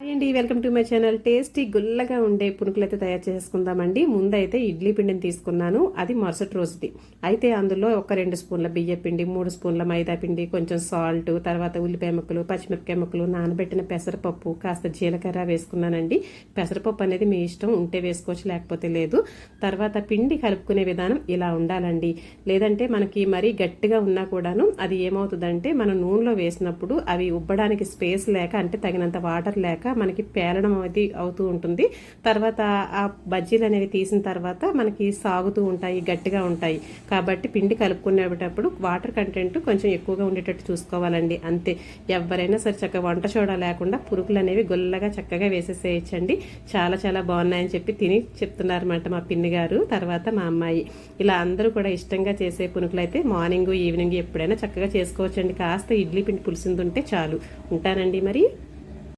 Hi అండి welcome to my channel. Tasty గుల్లగా ఉండే పునుకులు అయితే తయారు చేసుకుందామండి. ముందైతే ఇడ్లీ పిండిని తీసుకున్నాను. అది మరుసటి రోజుది. అయితే అందులో ఒక రెండు స్పూన్ల బియ్య పిండి మూడు స్పూన్ల మైదా పిండి కొంచెం సాల్ట్ తర్వాత ఉల్లిపాయ ముక్కలు పచ్చిమిరపకాయ ముక్కలు నానబెట్టిన పెసరపప్పు కాస్త జీలకర్ర వేసుకున్నానండి. పెసరపప్పు అనేది మీ ఇష్టం ఉంటే వేసుకోవచ్చు లేకపోతే లేదు. తర్వాత పిండి కలుపుకునే విధానం ఇలా ఉండాలండి. లేదంటే మనకి మరీ గట్టిగా ఉన్నా కూడాను అది ఏమవుతుందంటే మనం నూనెలో వేసినప్పుడు అవి ఉబ్బడానికి స్పేస్ లేక అంటే తగినంత వాటర్ లేక మనకి పేలడం అది అవుతూ ఉంటుంది. తర్వాత ఆ బజ్జీలు అనేవి తీసిన తర్వాత మనకి సాగుతూ ఉంటాయి గట్టిగా ఉంటాయి. కాబట్టి పిండి కలుపుకునేటప్పుడు వాటర్ కంటెంట్ కొంచెం ఎక్కువగా ఉండేటట్టు చూసుకోవాలండి. అంతే. ఎవరైనా సరే చక్కగా వంట చూడ లేకుండా పురుగులు అనేవి గొల్లగా చక్కగా వేసేసేయచ్చండి. చాలా చాలా బాగున్నాయని చెప్పి తిని చెప్తున్నారన్నమాట మా పిన్ని గారు తర్వాత మా అమ్మాయి. ఇలా అందరూ కూడా ఇష్టంగా చేసే పునుకులు అయితే మార్నింగ్ ఈవినింగ్ ఎప్పుడైనా చక్కగా చేసుకోవచ్చండి. కాస్త ఇడ్లీ పిండి పులిసింది ఉంటే చాలు. ఉంటానండి మరి.